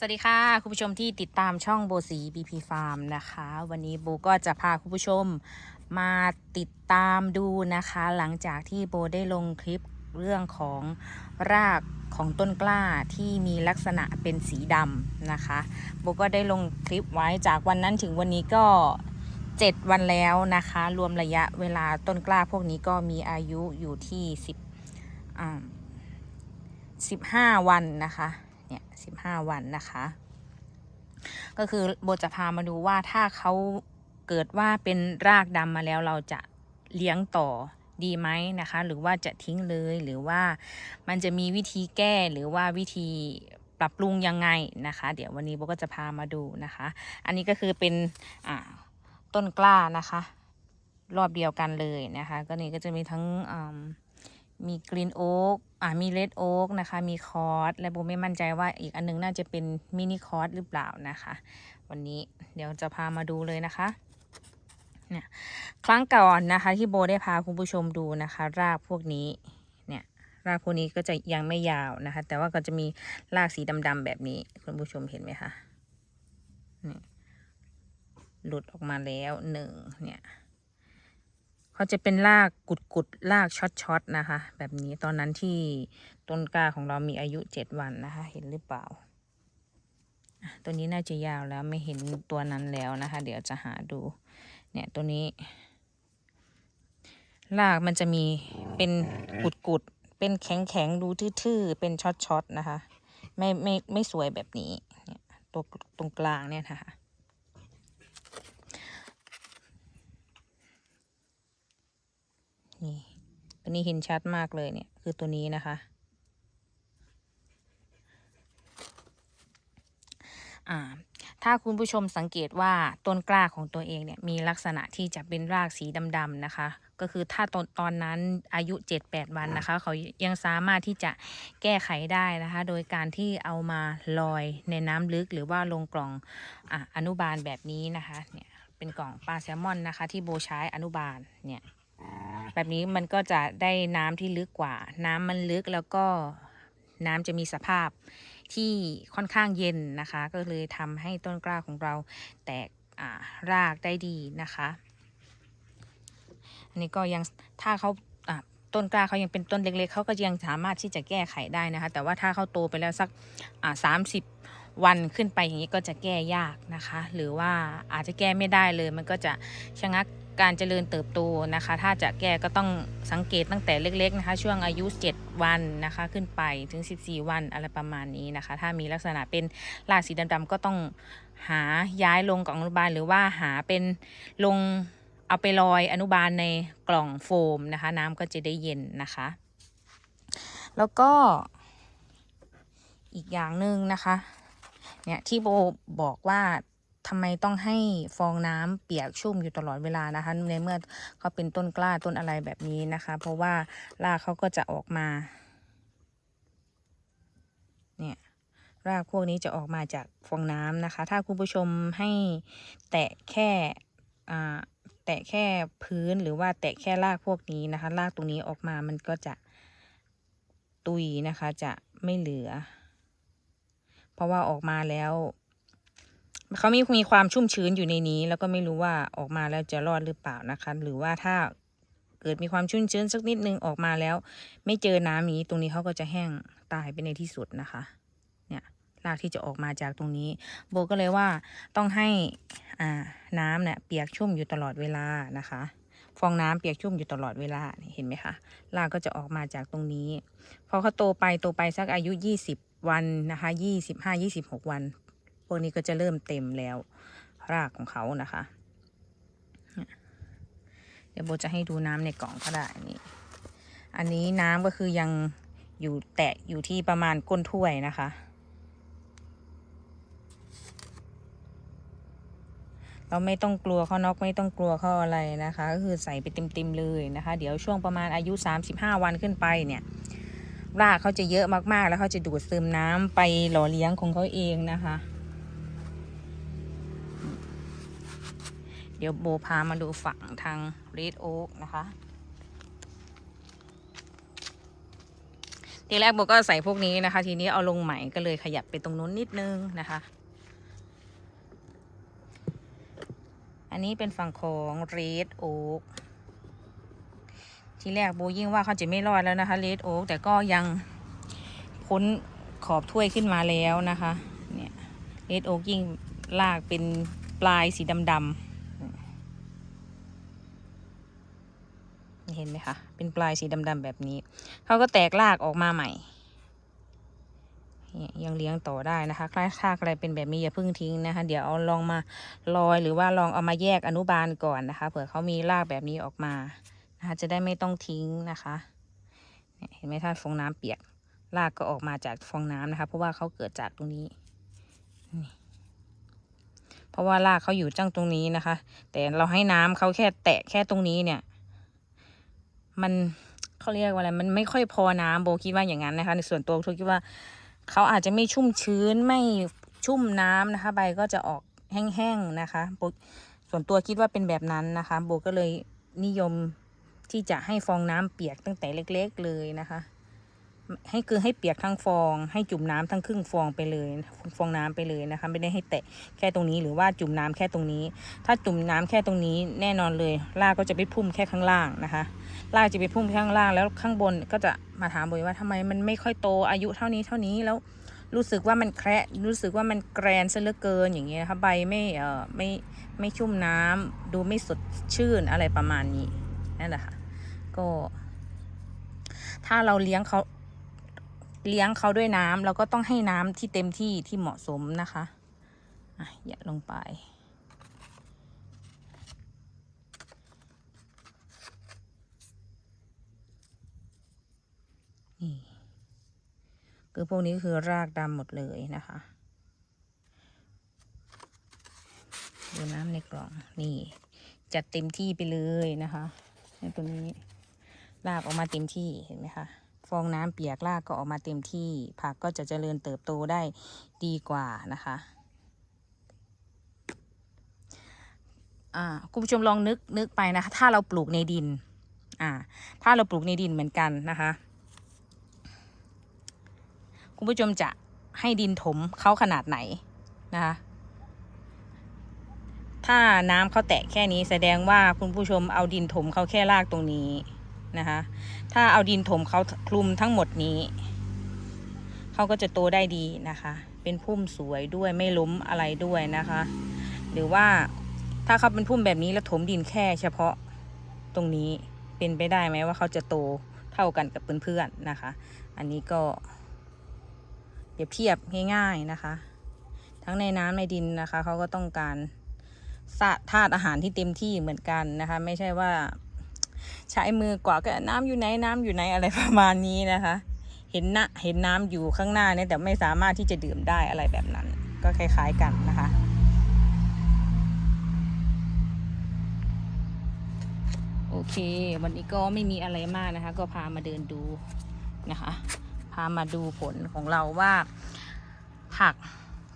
สวัสดีค่ะ คุณผู้ชมที่ติดตามช่องโบสีบีพีฟาร์มนะคะ วันนี้โบก็จะพาคุณผู้ชมมาติดตามดูนะคะ หลังจากที่โบได้ลงคลิปเรื่องของรากของต้นกล้าที่มีลักษณะเป็นสีดำนะคะโบก็ได้ลงคลิปไว้จากวันนั้นถึงวันนี้ก็ 7 วันแล้วนะคะ รวมระยะเวลาต้นกล้าพวกนี้ก็มีอายุอยู่ที่ 10 15 วันนะคะ เนี่ยสิบห้าวันนะคะ ก็คือโบจะพามาดูว่าถ้าเขาเกิดว่าเป็นรากดำมาแล้วเราจะเลี้ยงต่อดีไหมนะคะ หรือว่าจะทิ้งเลยหรือว่ามันจะมีวิธีแก้หรือว่าวิธีปรับปรุงยังไงนะคะ เดี๋ยววันนี้โบก็จะพามาดูนะคะ อันนี้ก็คือเป็นต้นกล้านะคะ รอบเดียวกันเลยนะคะ ก็นี่ก็จะมีทั้งมีกรีนโอ๊ก มีเลดโอ๊กนะคะ มีคอร์สและโบไม่มั่นใจว่าอีกอันนึงน่าจะเป็นมินิคอร์สหรือเปล่านะคะ วันนี้เดี๋ยวจะพามาดูเลยนะคะเนี่ยครั้งก่อนนะคะ ที่โบได้พาคุณผู้ชมดูนะคะ รากพวกนี้เนี่ยรากพวกนี้ก็จะยังไม่ยาวนะคะ แต่ว่าก็จะมีรากสีดำๆแบบนี้คุณผู้ชมเห็นไหมคะนี่หลุดออกมาแล้วหนึ่งเนี่ย เขาจะเป็นรากกุดกุดรากช็อตช็อตนะคะ แบบนี้ตอนนั้นที่ต้นกล้าของเรามีอายุเจ็ดวันนะคะ เห็นหรือเปล่าตัวนี้น่าจะยาวแล้วไม่เห็นตัวนั้นแล้วนะคะ เดี๋ยวจะหาดู เนี่ยตัวนี้รากมันจะมีเป็นกุดกุดเป็นแข็งแข็งดูทื่อๆเป็นช็อตช็อตนะคะ ไม่ไม่ไม่สวยแบบนี้เนี่ยตัวตรงกลางเนี่ยนะคะ นี่ ตัวนี้เห็นชัดมากเลยเนี่ย คือตัวนี้นะคะ อ่าถ้าคุณผู้ชมสังเกตว่าต้นกล้าของตัวเองเนี่ยมีลักษณะที่จะเป็นรากสีดำๆนะคะ ก็คือถ้าตอนตอนนั้นอายุ 7-8 วันนะคะ เขายังสามารถที่จะแก้ไขได้นะคะ โดยการที่เอามาลอยในน้ำลึกหรือว่าลงกล่องออนุบาลแบบนี้นะคะเนี่ยเป็นกล่องปลาแซลมอนนะคะ ที่โบใช้อนุบาลเนี่ย แบบนี้มันก็จะได้น้ำที่ลึกกว่า น้ำมันลึกแล้วก็น้ำจะมีสภาพที่ค่อนข้างเย็นนะคะ ก็เลยทำให้ต้นกล้าของเราแตกรากได้ดีนะคะ อันนี้ก็ยังถ้าเขาต้นกล้าเขายังเป็นต้นเล็กๆเขาก็ยังสามารถที่จะแก้ไขได้นะคะ แต่ว่าถ้าเขาโตไปแล้วสักสามสิบวันขึ้นไปอย่างนี้ก็จะแก้ยากนะคะ หรือว่าอาจจะแก้ไม่ได้เลยมันก็จะชะงัก การเจริญเติบโตนะคะ ถ้าจะแก้ก็ต้องสังเกตตั้งแต่เล็ก ๆ นะคะ ช่วงอายุ 7 วันนะคะ ขึ้นไปถึง 14 วันอะไรประมาณนี้นะคะ ถ้ามีลักษณะเป็นรากสีดำๆก็ต้องหาย้ายลงกล่องอนุบาล หรือว่าหาเป็นลงเอาไปลอยอนุบาลในกล่องโฟมนะคะ น้ำก็จะได้เย็นนะคะ แล้วก็อีกอย่างหนึ่งนะคะเนี่ยที่โบบอกว่า ทำไมต้องให้ฟองน้ำเปียกชุ่มอยู่ตลอดเวลานะคะในเมื่อเขาเป็นต้นกล้าต้นอะไรแบบนี้นะคะ เพราะว่ารากเขาก็จะออกมาเนี่ยรากพวกนี้จะออกมาจากฟองน้ำนะคะ ถ้าคุณผู้ชมให้แตะแค่แตะแค่พื้นหรือว่าแตะแค่รากพวกนี้นะคะรากตรงนี้ออกมามันก็จะตุยนะคะจะไม่เหลือ เพราะว่าออกมาแล้ว เขามีมีความชุ่มชื้นอยู่ในนี้ แล้วก็ไม่รู้ว่าออกมาแล้วจะรอดหรือเปล่านะคะ หรือว่าถ้าเกิดมีความชุ่มชื้นสักนิดนึงออกมาแล้ว ไม่เจอน้ำอย่านี้ตรงนี้เขาก็จะแห้งตายไปในที่สุดนะคะ เนี่ยรากที่จะออกมาจากตรงนี้ โบก็เลยว่าต้องให้อ่าน้ำเนี่ยเปียกชุ่มอยู่ตลอดเวลานะคะฟองน้ำเปียกชุ่มอยู่ตลอดเวลาเห็นไหมคะรากก็จะออกมาจากตรงนี้ พอเขาโตไปโตไปสักอายุ 20 วันนะคะ 25 26 วัน พวกนี้ก็จะเริ่มเต็มแล้ว รากของเขานะคะ เดี๋ยวโบจะให้ดูน้ำในกล่องก็ได้นี่อันนี้น้ำก็คือยังอยู่แตะอยู่ที่ประมาณก้นถ้วยนะคะ เราไม่ต้องกลัวเขานอกไม่ต้องกลัวเขาอะไรนะคะ ก็คือใส่ไปเต็มๆเลยนะคะ เดี๋ยวช่วงประมาณอายุ 35 วันขึ้นไปเนี่ยรากเขาจะเยอะมากๆ แล้วเขาจะดูดซึมน้ำไปหล่อเลี้ยงของเขาเองนะคะ เดี๋ยวโบพามาดูฝั่งทางเรดโอ๊กนะคะ ทีแรกโบก็ใส่พวกนี้นะคะ ทีนี้เอาลงใหม่ก็เลยขยับไปตรงนู้นนิดนึงนะคะ อันนี้เป็นฝั่งของ Red Oak ทีแรกโบยิ่งว่าเขาจะไม่รอดแล้วนะคะ Red Oak แต่ก็ยังพ้นขอบถ้วยขึ้นมาแล้วนะคะ เนี่ย Red Oak ยิ่งลากเป็นปลายสีดำๆ เห็นไหมคะ เป็นปลายสีดำๆแบบนี้ เขาก็แตกรากออกมาใหม่เนี่ยยังเลี้ยงต่อได้นะคะคล้ายรากอะไรเป็นแบบนี้อย่าเพิ่งทิ้งนะคะ เดี๋ยวเอาลองมาลอยหรือว่าลองเอามาแยกอนุบาลก่อนนะคะ เผื่อเขามีรากแบบนี้ออกมานะคะจะได้ไม่ต้องทิ้งนะคะเนี่ยเห็นไหมถ้าฟองน้ำเปียกรากก็ออกมาจากฟองน้ำนะคะ เพราะว่าเขาเกิดจากตรงนี้นี่เพราะว่ารากเขาอยู่จังตรงนี้นะคะ แต่เราให้น้ำเขาแค่แตะแค่ตรงนี้เนี่ย มันเขาเรียกว่าอะไรมันไม่ค่อยพอน้ำโบคิดว่าอย่างนั้นนะคะ ในส่วนตัวทุกคิดว่าเขาอาจจะไม่ชุ่มชื้นไม่ชุ่มน้ำนะคะ ใบก็จะออกแห้งๆนะคะโบส่วนตัวคิดว่าเป็นแบบนั้นนะคะ โบก็เลยนิยมที่จะให้ฟองน้ำเปียกตั้งแต่เล็ก ๆ เลยนะคะ ให้คือให้เปียกทั้งฟอง ให้จุ่มน้ำทั้งครึ่งฟองไปเลยฟองน้ำไปเลยนะคะ ไม่ได้ให้แตะแค่ตรงนี้หรือว่าจุ่มน้ำแค่ตรงนี้ ถ้าจุ่มน้ำแค่ตรงนี้แน่นอนเลยรากก็จะไปพุ่มแค่ข้างล่างนะคะรากจะไปพุ่มข้างล่างแล้วข้างบนก็จะมาถามบ่อยว่าทำไมมันไม่ค่อยโตอายุเท่านี้เท่านี้แล้วรู้สึกว่ามันแคระรู้สึกว่ามันแกรนซะเหลือเกินอย่างเงี้ยนะคะใบไม่เอ่อไม่ไม่ชุ่มน้ำดูไม่สดชื่นอะไรประมาณนี้นั่นแหละค่ะก็ถ้าเราเลี้ยงเขา เลี้ยงเขาด้วยน้ำเราก็ต้องให้น้ำที่เต็มที่ที่เหมาะสมนะคะอะอย่าลงไป นี่คือพวกนี้คือรากดำหมดเลยนะคะดูน้ำในกล่องนี่ จัดเต็มที่ไปเลยนะคะในตัวนี้รากออกมาเต็มที่เห็นไหมคะ ฟองน้ำเปียกรากก็ออกมาเต็มที่ ผักก็จะเจริญเติบโตได้ดีกว่านะคะคุณผู้ชมลองนึกนึกไปนะคะถ้าเราปลูกในดิน อ่า ถ้าเราปลูกในดินเหมือนกันนะคะ คุณผู้ชมจะให้ดินถมเขาขนาดไหนนะคะถ้าน้ำเขาแตะแค่นี้แสดงว่าคุณผู้ชมเอาดินถมเขาแค่รากตรงนี้ นะคะ ถ้าเอาดินถมเขาคลุมทั้งหมดนี้เขาก็จะโตได้ดีนะคะ เป็นพุ่มสวยด้วยไม่ล้มอะไรด้วยนะคะ หรือว่าถ้าเขาเป็นพุ่มแบบนี้แล้วถมดินแค่เฉพาะตรงนี้เป็นไปได้ไหมว่าเขาจะโตเท่ากันกับเพื่อนๆนะคะ อันนี้ก็เปรียบเทียบง่าย ๆนะคะ ทั้งในน้ำในดินนะคะเขาก็ต้องการธาตุอาหารที่เต็มที่เหมือนกันนะคะ ไม่ใช่ว่า ใช้มือกว่าดก็น้ำอยู่ไหนน้ำอยู่ไหนอะไรประมาณนี้นะคะ เห็นนะเห็นน้ำอยู่ข้างหน้าเนี่ยแต่ไม่สามารถที่จะดื่มได้อะไรแบบนั้น ก็คล้าย ๆกันนะคะโอเค วันนี้ก็ไม่มีอะไรมากนะคะ ก็พามาเดินดูนะคะ พามาดูผลของเราว่า ผัก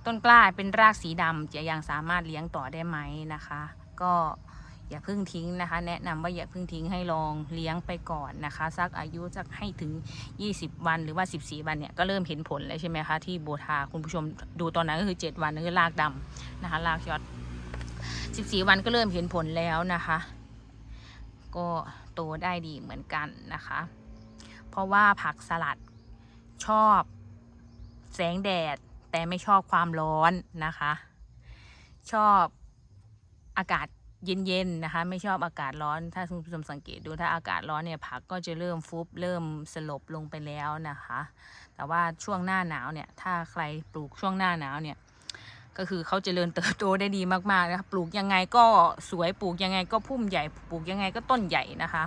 ต้นกล้าเป็นรากสีดำจะยังสามารถเลี้ยงต่อได้ไหมนะคะ ก็ อย่าเพิ่งทิ้งนะคะ แนะนำว่าอย่าเพิ่งทิ้งให้ลองเลี้ยงไปก่อนนะคะสักอายุสักให้ถึง 20 วันหรือว่า 14 วันเนี่ยก็เริ่มเห็นผลแล้วใช่ไหมคะที่โบทาคุณผู้ชมดูตอนนั้นก็คือ 7 วันนั่นคือรากดำนะคะรากยอด14 วันก็เริ่มเห็นผลแล้วนะคะ ก็โตได้ดีเหมือนกันนะคะ เพราะว่าผักสลัดชอบแสงแดดแต่ไม่ชอบความร้อนนะคะ ชอบอากาศ เย็นๆนะคะ ไม่ชอบอากาศร้อน ถ้าคุณผู้ชมสังเกตดูถ้าอากาศร้อนเนี่ยผักก็จะเริ่มฟุบเริ่มสลบลงไปแล้วนะคะ แต่ว่าช่วงหน้าหนาวเนี่ยถ้าใครปลูกช่วงหน้าหนาวเนี่ยก็คือเขาเจริญเติบโตได้ดีมากๆนะคะปลูกยังไงก็สวยปลูกยังไงก็พุ่มใหญ่ปลูกยังไงก็ต้นใหญ่นะคะ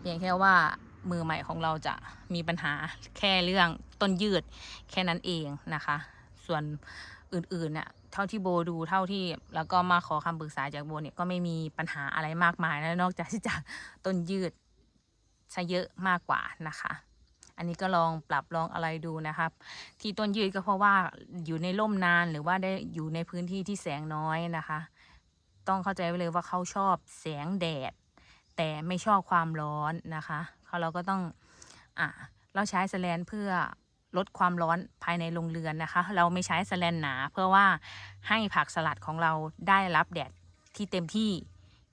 เพียงแค่ว่ามือใหม่ของเราจะมีปัญหาแค่เรื่องต้นยืดแค่นั้นเองนะคะ ส่วนอื่นๆเนี่ย เท่าที่โบดูเท่าที่ แล้วก็มาขอคำปรึกษาจากโบเนี่ยก็ไม่มีปัญหาอะไรมากมายนะนอกจากที่จะต้นยืดซะเยอะมากกว่านะคะ อันนี้ก็ลองปรับลองอะไรดูนะครับ ที่ต้นยืดก็เพราะว่าอยู่ในร่มนานหรือว่าได้อยู่ในพื้นที่ที่แสงน้อยนะคะ ต้องเข้าใจไว้เลยว่าเขาชอบแสงแดด แต่ไม่ชอบความร้อนนะคะเขาเราก็ต้องอะเราใช้แสแลนเพื่อ ลดความร้อนภายในโรงเรือนนะคะ เราไม่ใช้สแลนหนา เพื่อว่าให้ผักสลัดของเราได้รับแดดที่เต็มที่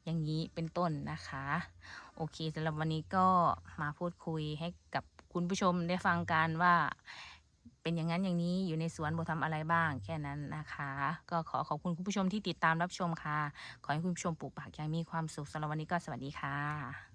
อย่างนี้เป็นต้นนะคะ โอเคสำหรับวันนี้ก็มาพูดคุยให้กับคุณผู้ชมได้ฟังกันว่า เป็นอย่างนั้นอย่างนี้อยู่ในสวนโบทำอะไรบ้างแค่นั้นนะคะ ก็ขอขอบคุณคุณผู้ชมที่ติดตามรับชมค่ะ ขอให้คุณผู้ชมปลูกผักอย่างมีความสุขสำหรับวันนี้ก็สวัสดีค่ะ